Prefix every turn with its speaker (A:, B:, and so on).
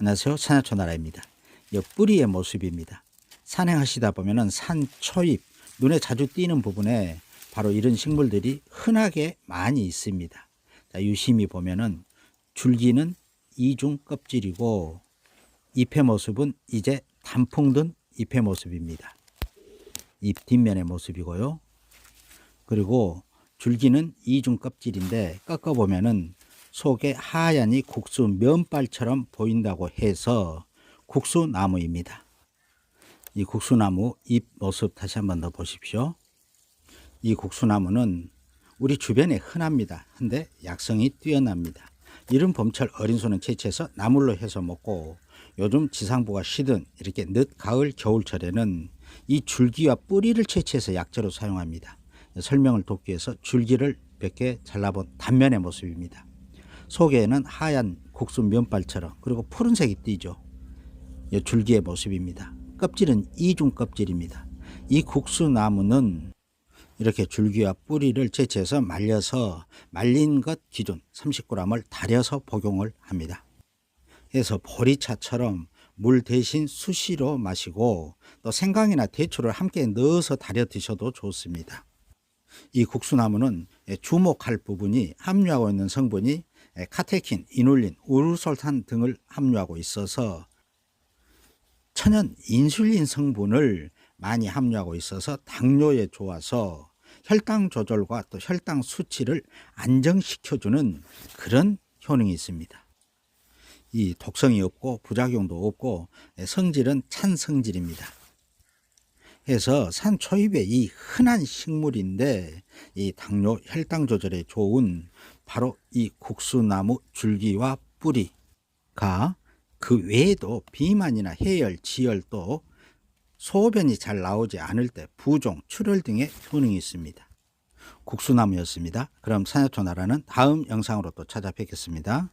A: 안녕하세요. 산야초 나라입니다. 이 뿌리의 모습입니다. 산행하시다 보면은 산 초입, 눈에 자주 띄는 부분에 바로 이런 식물들이 흔하게 많이 있습니다. 자, 유심히 보면은 줄기는 이중 껍질이고 잎의 모습은 이제 단풍 든 잎의 모습입니다. 잎 뒷면의 모습이고요. 그리고 줄기는 이중 껍질인데 꺾어 보면은 속에 하얀이 국수 면발처럼 보인다고 해서 국수나무입니다. 이 국수나무 잎 모습 다시 한번 더 보십시오. 이 국수나무는 우리 주변에 흔합니다. 근데 약성이 뛰어납니다. 이른 봄철 어린 소는 채취해서 나물로 해서 먹고 요즘 지상부가 시든 이렇게 늦 가을 겨울철에는 이 줄기와 뿌리를 채취해서 약재로 사용합니다. 설명을 돕기 위해서 줄기를 몇 개 잘라본 단면의 모습입니다. 속에는 하얀 국수 면발처럼 그리고 푸른색이 띄죠. 이 줄기의 모습입니다. 껍질은 이중 껍질입니다. 이 국수나무는 이렇게 줄기와 뿌리를 채취해서 말려서 말린 것 기준 30g을 달여서 복용을 합니다. 그래서 보리차처럼 물 대신 수시로 마시고 또 생강이나 대추를 함께 넣어서 달여 드셔도 좋습니다. 이 국수나무는 주목할 부분이 함유하고 있는 성분이 카테킨, 이눌린, 우르솔탄 등을 함유하고 있어서 천연 인슐린 성분을 많이 함유하고 있어서 당뇨에 좋아서 혈당 조절과 또 혈당 수치를 안정시켜주는 그런 효능이 있습니다. 이 독성이 없고 부작용도 없고 성질은 찬 성질입니다. 해서 산 초입의 이 흔한 식물인데 이 당뇨 혈당 조절에 좋은 바로 이 국수나무 줄기와 뿌리가 그 외에도 비만이나 해열, 또 소변이 잘 나오지 않을 때 부종, 출혈 등의 효능이 있습니다. 국수나무였습니다. 그럼 산야초나라는 다음 영상으로 또 찾아뵙겠습니다.